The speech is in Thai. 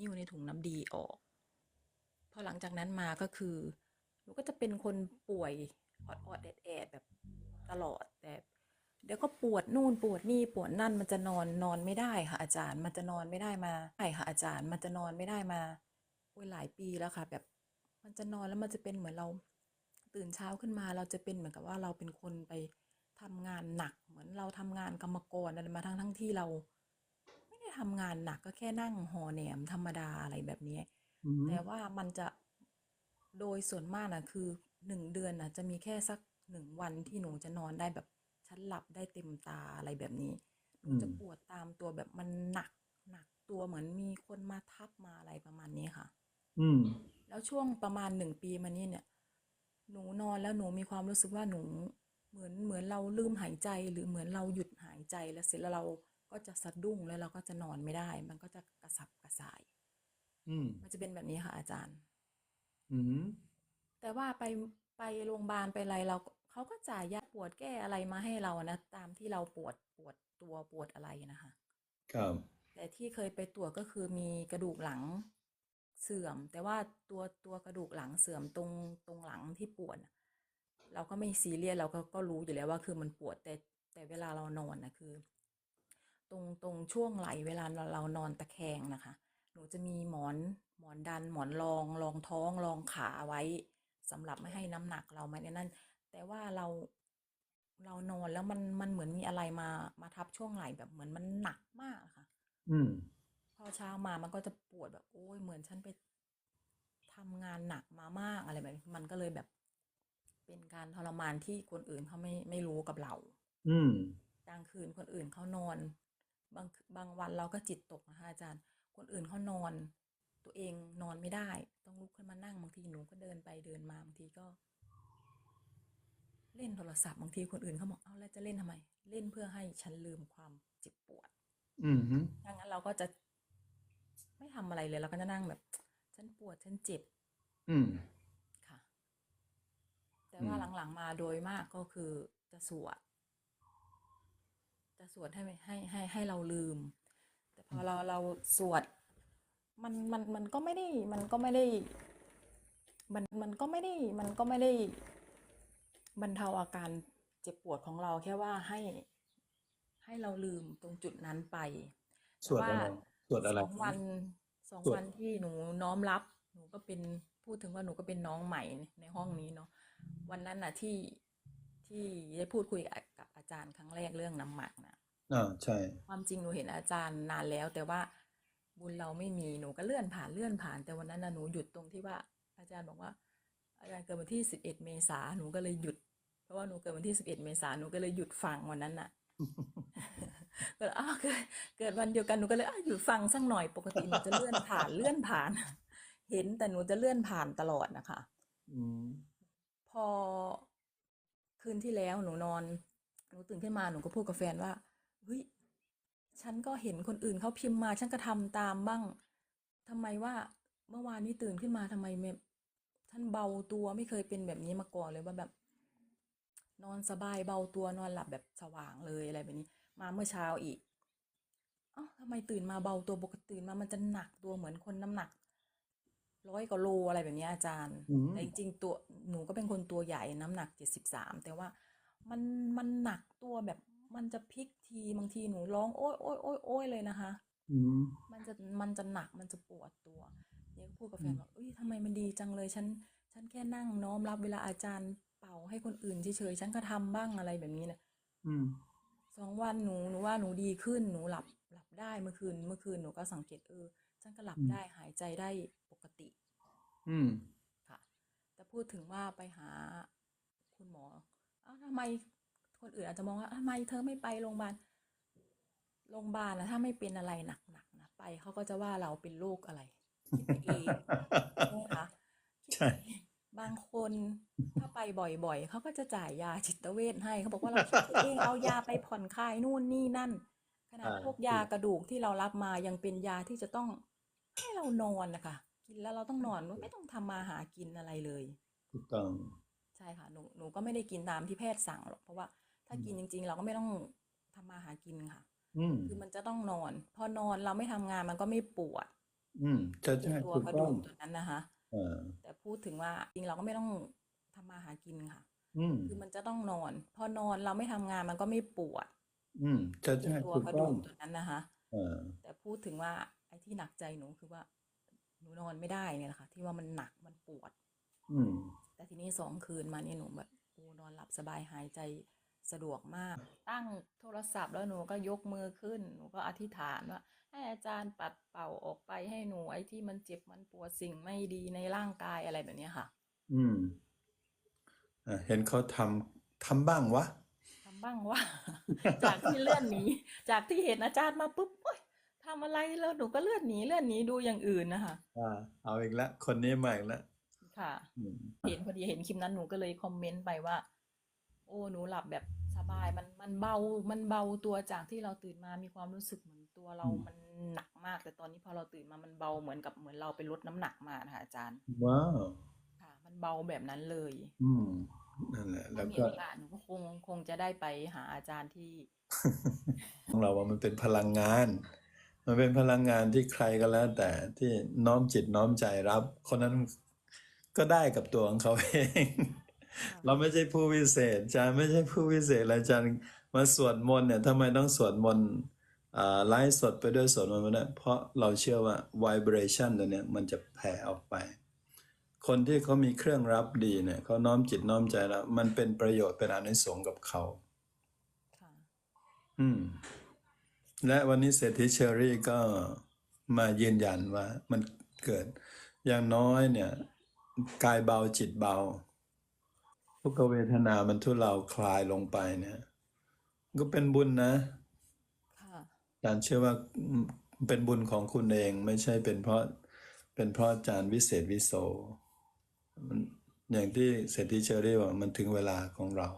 นิ้วในถุงน้ำดีออกพอหลังจากนั้นมาก็คือหนูก็จะเป็นคนป่วยออดออดแอดแอดแบบตลอดแต่เดี๋ยวก็ปวดนู่นปวดนี่ปวดนั่นมันจะนอนนอนไม่ได้ค่ะ อาจารย์มันจะนอนไม่ได้มาใช่ค่ะอาจารย์มันจะนอนไม่ได้มาโอ้ยหลายปีแล้วค่ะ แบบมันจะนอนแล้วมันจะเป็นเหมือนเรา ตื่นเช้าขึ้นมาเราจะเป็นเหมือนกับว่าเราเป็นคนไปทำงานหนัก เหมือนเราทำงานกรรมกรอะไรมาทั้งทั้งที่เรา ไม่ได้ทำงานหนักก็แค่นั่งห่อแหนมธรรมดาอะไรแบบนี้ อืมแต่ว่ามันจะโดยส่วนมากนะคือหนึ่งเดือนนะจะมีแค่สักหนึ่งวันที่หนูจะนอนได้แบบฉันหลับได้เต็มตาอะไรแบบนี้ หนูอืมจะปวดตามตัวแบบมันหนักหนักตัวเหมือนมีคนมาทับมาอะไรประมาณนี้ค่ะ อืมแล้วช่วงประมาณหนึ่งปีมานี้เนี่ย หนูนอนแล้วหนูมีความรู้สึกว่าหนูเหมือนเหมือนเราลืมหายใจหรือเหมือนเราหยุดหายใจแล้วเสร็จแล้วเรา ก็จะสะดุ้งแล้วเราก็จะนอนไม่ได้ มันก็จะกระสับกระส่าย อืม มันจะเป็นแบบนี้ค่ะ อาจารย์ อืม แต่ว่าไปไปโรงพยาบาลไปอะไรเราก็เขาก็จ่ายยาปวดแก้อะไรมาให้เรานะตามที่เราปวดปวดตัวปวดอะไรนะคะ ครับ แต่ที่เคยไปตรวจก็คือมีกระดูกหลังเสื่อม แต่ว่าตัวตัวกระดูกหลังเสื่อมตรงตรงหลังที่ปวดน่ะเราก็ไม่ซีเรียสเราก็ก็รู้อยู่แล้วว่าคือมันปวดแต่แต่เวลาเรานอนนะคือ ตรงตรงช่วงไหล่เวลาเราเรานอนตะแคงนะคะ หนูจะมีหมอนหมอนดันหมอนรองรองท้องรองขาไว้สำหรับไม่ให้น้ำหนักเราไม่ในนั่นแต่ว่าเราเรานอนแล้วมันมันเหมือนมีอะไรมามาทับช่วงไหล่แบบเหมือนมันหนักมากอะค่ะ อืมพอเช้ามามันก็จะปวดแบบโอ้ยเหมือนฉันไปทำงานหนักมามากอะไรแบบนี้มันก็เลยแบบ เป็นการทรมานที่คนอื่นเขาไม่ไม่รู้กับเรา อืมกลางคืนคนอื่นเขานอน บางบางวันเราก็จิตตกนะคะอาจารย์ คนอื่นเขานอน ตัวเองนอนไม่ได้ ต้องลุกขึ้นมานั่งบางทีหนูก็เดินไปเดินมาบางทีก็ เล่นโทรศัพท์บางทีคนอื่นเขาบอกเอาแล้วจะเล่นทำไม เล่นเพื่อให้ฉันลืมความเจ็บปวด อืมฮึดังนั้นเราก็จะไม่ทำอะไรเลยเราก็จะนั่งแบบ ฉันปวดฉันเจ็บ อืมค่ะ แต่ว่าอืมหลังๆมาโดยมากก็คือจะสวด จะสวดให้ให้ให้ให้เราลืม แต่พอเราเราสวดมันมันมันก็ไม่ได้มันก็ไม่ได้มันมันก็ไม่ได้มันก็ไม่ได้บรรเทาอาการเจ็บปวดของเราแค่ว่าให้ให้เราลืมตรงจุดนั้นไปสวดอะไรสวดอะไรสองวันสองสวดวันที่หนูน้อมรับ หนูก็เป็นพูดถึงว่าหนูก็เป็นน้องใหม่ในห้องนี้เนาะวันนั้นน่ะที่ที่ได้พูดคุยกับกับอาจารย์ครั้งแรกเรื่องน้ำหมักนะ อ่าใช่ ความจริงหนูเห็นอาจารย์นานแล้ว แต่ว่าบุญเราไม่มีหนูก็เลื่อนผ่านเลื่อนผ่าน แต่วันนั้นน่ะหนูหยุดตรงที่ว่า อาจารย์บอกว่า อาจารย์เกิดวันที่สิบเอ็ดเมษาหนูก็เลยหยุด เพราะว่าหนูเกิดวันที่สิบเอ็ดเมษาหนูก็เลยหยุดฟังวันนั้นน่ะก็เลยอ้าวเกิดเกิดวันเดียวกันหนูก็เลยอ้าวหยุดฟังสักหน่อยปกติหนูจะเลื่อนผ่านเลื่อนผ่าน เห็นแต่หนูจะเลื่อนผ่านตลอดนะคะอืมพอคืนที่แล้วหนูนอน หนูตื่นขึ้นมาหนูก็พูดกับแฟนว่า เฮ้ยฉันก็เห็นคนอื่นเขาพิมพ์มา ฉันก็ทำตามบ้างทำไมว่าเมื่อวานนี้ตื่นขึ้นมาทำไมไม่ฉันเบาตัวไม่เคยเป็นแบบนี้มาก่อนเลยว่าแบบ นอนสบายเบาตัวนอนหลับแบบสว่างเลยอะไรแบบนี้ มาเมื่อเช้าอีกเอ้าทำไมตื่นมาเบาตัวปกติตื่นมามันจะหนักตัวเหมือนคนน้ำหนักร้อยกว่าโลอะไรแบบนี้อาจารย์อืมแต่จริงๆตัวหนูก็เป็นคนตัวใหญ่น้ำหนักเจ็ดสิบสามแต่ว่ามันมันหนักตัวแบบ มันจะพลิกทีบางทีหนูร้องโอ๊ยโอ๊ยโอ๊ยโอ๊ยเลยนะคะอืมมันจะมันจะหนักมันจะปวดตัวเนี่ยก็พูดกับแฟอืนมว่าเอ้ยทำไมมันดีจังเลยฉันฉันแค่นั่งน้อมรับเวลาอาจารย์เป่าให้คนอื่นเฉยๆฉันก็ทำบ้างอะไรแบบนี้นะอืมสองวันหนูหนูว่าหนูดีขึ้นหนูหลับหลับได้เมื่อคืน เมื่อคืนหนูก็สังเกตเออฉันก็หลับอืมได้หายใจได้ปกติ อืมค่ะ แต่พูดถึงว่าไปหาคุณหมออ้าวทำไม คนอื่นอาจจะมองว่าทำไมเธอไม่ไปโรงพยาบาลโรงพยาบาลนะถ้าไม่เป็นอะไรหนักๆนะไปเขาก็จะว่าเราเป็นโรคอะไรคิดไปเองใช่ไหมคะคิดใช่ไปเองบางคนถ้าไปบ่อยๆ เขาก็จะจ่ายยาจิตเวชให้เขาบอกว่าเราคิดไปเองเอายาไปผ่อนคลายนู่นนี่นั่นขนาดอ่าพวกยากระดูกที่เรารับมายังเป็นยาที่จะต้องให้เรานอนนะคะกินแล้วเราต้องนอนไม่ต้องทำมาหากินอะไรเลยถูกต้องใช่ค่ะหนูหนูก็ไม่ได้กินตามที่แพทย์สั่งหรอกเพราะว่า ถ้ากินจริง ๆ เราก็ไม่ต้องทำมาหากินค่ะอืมคือมันจะต้องนอน พอนอนเราไม่ทำงานมันก็ไม่ปวด อืมใช่เป็นใช่ตัวถูกกระต้ดูองกตัวนั้นนะคะเออแต่พูดถึงว่าจริงเราก็ไม่ต้องทำมาหากินค่ะ อืมคือมันจะต้องนอน พอนอนเราไม่ทำงานมันก็ไม่ปวดอืมใช่เป็นใช่ตัวถูกกระต้ดูองกตัวนั้นนะคะ เออแต่พูดถึงว่าไอ้ที่หนักใจหนูคือว่าหนูนอนไม่ได้เนี่ยแหละค่ะ ที่ว่ามันหนักมันปวด อืมแต่ทีนี้สองคืนมานี่หนูแบบโอ้นอนหลับสบายหายใจ สะดวกมาก ตั้งโทรศัพท์แล้วหนูก็ยกมือขึ้น หนูก็อธิษฐานว่า ให้อาจารย์ปัดเป่าออกไปให้หนูไอ้ที่มันเจ็บมันปวดสิ่งไม่ดีในร่างกายอะไรแบบเนี้ยค่ะ อืมอะเห็นเขาทำทำบ้างวะทำบ้างว่าจากที่เลื่อนหนีจากที่เห็นอาจารย์มาปุ๊บโอ๊ยทำอะไรแล้วหนูก็เลื่อนหนีเลื่อนหนีดูอย่างอื่นนะคะอ่าเอาอีกแล้วคนนี้มาอีกแล้วค่ะอืมเห็นพอดีเห็นคลิปนั้นหนูก็เลยคอมเมนต์ไปว่า โอ้หนูหลับแบบสบายมันมันเบามันเบาตัวจากที่เราตื่นมามีความรู้สึกเหมือนตัวเรามันหนักมาก แต่ตอนนี้พอเราตื่นมามันเบาเหมือนกับเหมือนเราไปลดน้ำหนักมานะคะอาจารย์ ว้าว ค่ะ มันเบาแบบนั้นเลยอืม นั่นแหละแล้ถ้าวมีก็ โอกาสหนูก็คงคงจะได้ไปหาอาจารย์ที่ ของเราว่ามันเป็นพลังงาน มันเป็นพลังงานที่ใครก็แล้ว แต่ที่น้อมจิตน้อมใจรับ คนนั้นก็ได้กับตัวของเขาเอง เราไม่ใช่ผู้วิเศษอาจารย์ไม่ใช่ผู้วิเศษอาจารย์มาสวดมนต์เนี่ยทำไมต้องสวดมนต์อ่าไลฟ์สดไปด้วยสวดมนต์ไปด้วยเพราะเราเชื่อว่า vibration ตัวเนี้ยมันจะแผ่ออกไป คนที่เขามีเครื่องรับดีเนี่ยเขาน้อมจิตน้อมใจแล้ว มันเป็นประโยชน์เป็นอานิสงส์กับเขาค่ะอืม และวันนี้เศรษฐีเชอรี่ก็มายืนยันว่ามันเกิดอย่างน้อยเนี่ย กายเบาจิตเบา ทุกขเวทนามันทุเลาคลายลงไปเนี่ย ก็เป็นบุญนะค่ะอาจารย์เชื่อว่าอืมเป็นบุญของคุณเองไม่ใช่เป็นเพราะเป็นเพราะอาจารย์วิเศษวิโสมันอย่างที่เศรษฐีเชอรี่ว่ามันถึงเวลาของเรา